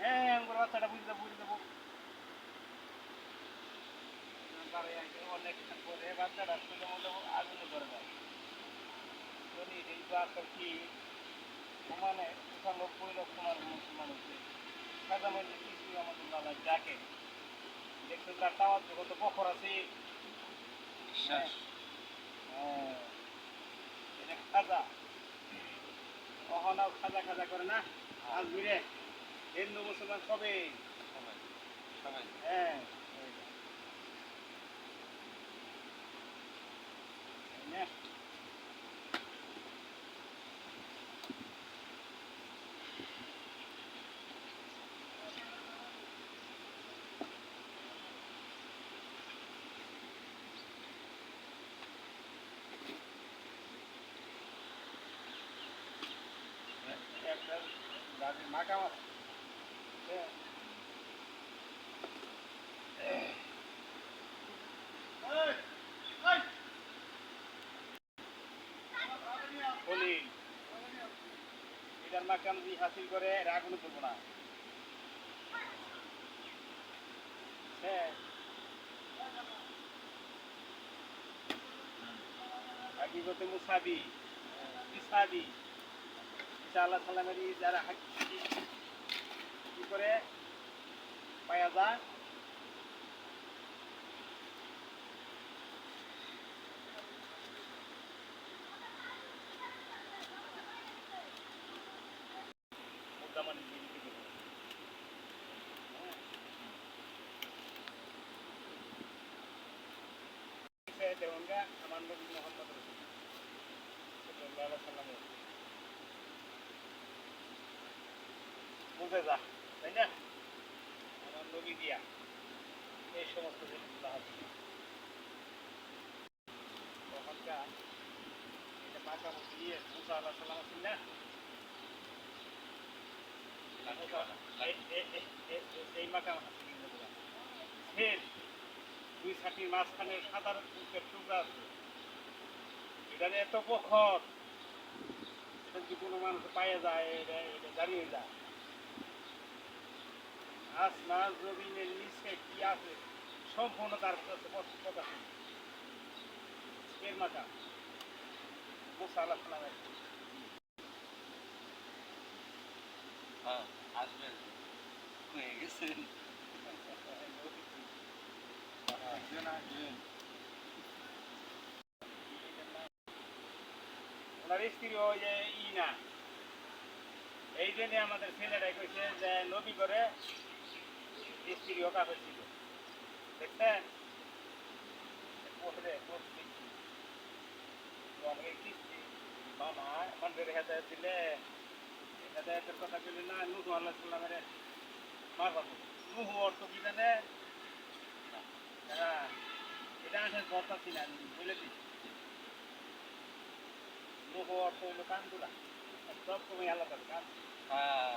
হ্যাঁ আমার বাচ্চাটা বুঝতে বুঝতে দেবো। বারে আগে অনেকক্ষণ পরে বাচ্চাটা স্কুলের মধ্যে আগুন করে দেয় যদি এই বাচ্চার কি? সমানে পঁচানব্বই লক্ষ মুসলমান হচ্ছে কাজা মধ্যে কিছু আমাদের বাবা ডাকে। দেখছেন তার টাওয়ার কত বখর আছে। হ্যাঁ। হ্যাঁ। এটা খাজা। অহনাও খাজা খাজা করে না? আজমিরে হিন্দু মুসলমান সবে সবাই সবাই। হ্যাঁ। মাকাম হ্যাঁ যদি হাসিল করে এর আগুন করব না হ্যাঁ করতে মুসাবি ইসাবি ঈসা আল্লাহ সাল্লামের যারা হাক- কি করে পায়া যায়। হ্যাঁ। দেওয়ানগা আমার মোহাম্মদ রসুল যা তাই না? আমার নবী দিয়া, এই সমস্ত জিনিসগুলো আছে। তখনকার এটা দিয়ে মুসা আল্লাহ সাল্লাম আছেন না। ফের দুই মাঝখানে টুকরা আছে। এটা এত প্রখর এটা কোনো মানুষ পায়ে যায়, এটা এটা দাঁড়িয়ে যায়। আসমান জমিনের নিচে কি আছে সম্পূর্ণ তার কথা এর মাথা মুসা আল্লাহ সালামের হ্যাঁ আসবেন। হয়ে গেছেন ওনার স্ত্রী ওই যে ই না এই জন্য আমাদের ছেলেটাই কইছে যে নবী করে স্ত্রী ও কাপড় ছিল দেখছেন কিস্তি মামা মন্দিরে হেদায়ত দিলে হেদায়তের কথা বলি না নুহু আল্লাহ সাল্লামের মার নুহু অর্থ কি জানে? হ্যাঁ এটা আসলে কথা ছিল আমি বলে দিচ্ছি নুহু অর্থ হইল কান্দুলা সব তুমি আলাদা কান। হ্যাঁ।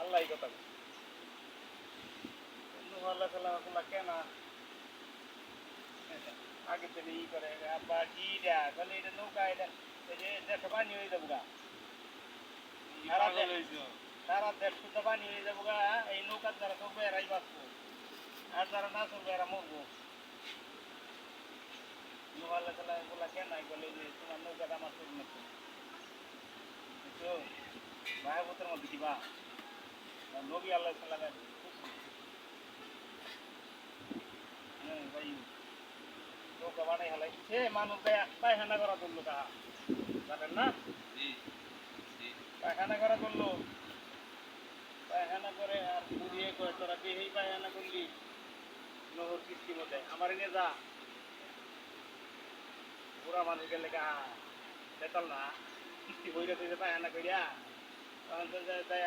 আল্লাহ কথা আল্লাহ সাল্লাহ আল্লাহ কেন? আগে থেকে ই করে আব্বা এটা নৌকা এটা এই পানি হয়ে যাব গা। সারা দেশ হইছো। সারা দেড়শো তো পানি হয়ে যাব গা এই নৌকার দ্বারা এরাই বাঁচবো। আর যারা না চলবো এরা মরবো। নোয়াল্লা তালা বলা কেন বলে যে তোমার নৌকাটা আমার চলবে বুঝছ? মায়াবতের মধ্যে দিবা নবী আল্লাহ সাল্লামের নৌকা বানাই হালাই। সে মানুষ পায়খানা করা তুললো তাহা জানেন না? জি জি। পায়খানা করা করল। পায়খানা করে আর বুড়িয়ে করে তোরা বেহেই পায়খানা করলি? নহর কিস্তি মধ্যে আমার এনে যা। বুড়া মানুষ গেলে গা বেতাল না। কিস্তি বইরে তুই পায়খানা করিয়া তখন তো যায় যায়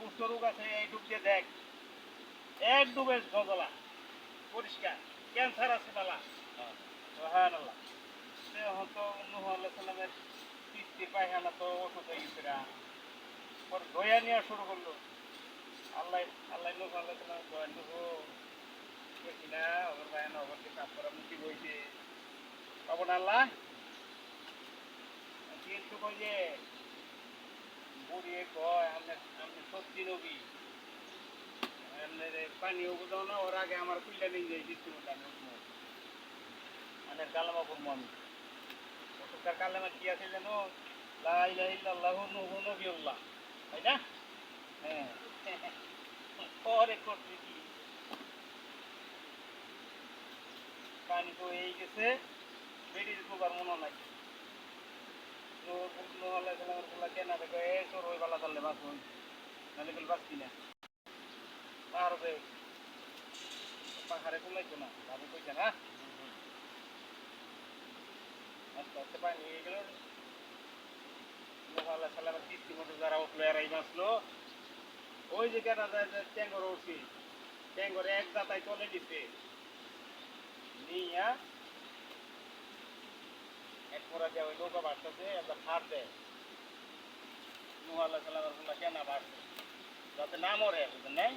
যার কুষ্ঠ রোগ আছে, এই ডুব দিয়ে দেখ। এক ডুবে গজলা পরিষ্কার। ক্যান্সার আছে বালা। হ্যাঁ সে হতো নুহ আল্লাহ সাল্লামের কিস্তি পায়খানা তো ওষুধ হয়ে গেছে পর দয়া নেওয়া শুরু করল। আল্লাহ আল্লাহ নুহ আল্লাহ সাল্লাম দয়া নুহ দেখি না, ওর পায়খানা ওকে কাজ করা মুখি বইছে পাবো না আল্লাহ? কিন্তু যে সত্যি নবী পানি উবুদাও না, ওর আগে আমার কুইলা নিয়ে যাই দিচ্ছি মানে কালামা করব আমি। ওষুধটার কালামা, কি আছে জানো? লা ইলাহা ইল্লাল্লাহু নূহু নবিয়ুল্লাহ তাই না? হ্যাঁ। পরে করছি কি? পানি তো এই গেছে, বেরিয়ে তোবার মনে নাই। কেনা দেখো এ তোর ওই বালা তাহলে বাস হই নাহলে বল বাস কিনা আর বে পাহাড়ে কুলাইতো না ভাবি কইছে না আস্তে আস্তে পানি হয়ে গেল। আল্লাহ সাল্লামের কিস্তি মতো যারা উঠল, এরাই বাঁচলো। ওই যে কেনা যায় যে ট্যাঙ্গর উঠছি ট্যাঙ্গরে এক দাতায় চলে দিছে নিয়া এক পরা দেওয়া ওই নৌকা বাড়তেছে, একটা ফাট দেয়। সাল্লামের ফুলা কেনা বাড়ছে। যাতে না মরে বুঝলেন?